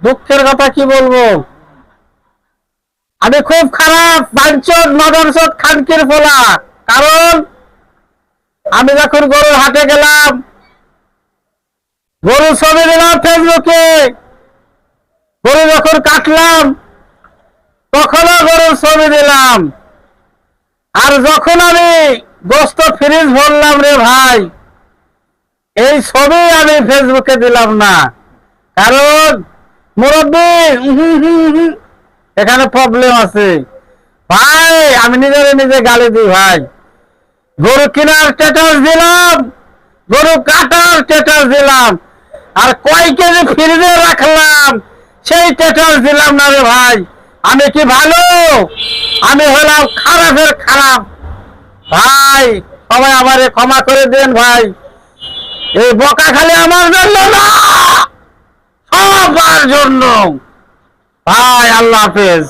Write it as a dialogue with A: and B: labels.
A: দুঃখের কথা কি বলব? আমি খুব খারাপ, বাঞ্চদ, মদনসদ, খানকির ফোলা। কারণ, আমি যখন গরুর হাটে গেলাম গরু ছবি দিলাম ফেসবুকে। গরু যখন কাটলাম, তখনও গরুর ছবি দিলাম। আর যখন আমি গোস্ত ফ্রিজ ভরলাম রে ভাই, এই ছবি আমি ফেসবুকে দিলাম না। কারণ এখানে প্রবলেম আছে। ভাই, আমি নিজের নিজে গালি দিই, ভাই। গরু কেনার স্ট্যাটাস দিলাম, গরু কাটার স্ট্যাটাস দিলাম, আর কয় কেজি ফ্রিজে রাখলাম, সেই স্ট্যাটাস দিলাম না রে ভাই। আমি কি ভালো? আমি হলাম খারাপের খারাপ। ভাই, সবাই আমারে ক্ষমা করে দেন, ভাই। এই বকা খালি আমার জন্য না! জন্য। ভাই আল্লাহ হাফেজ।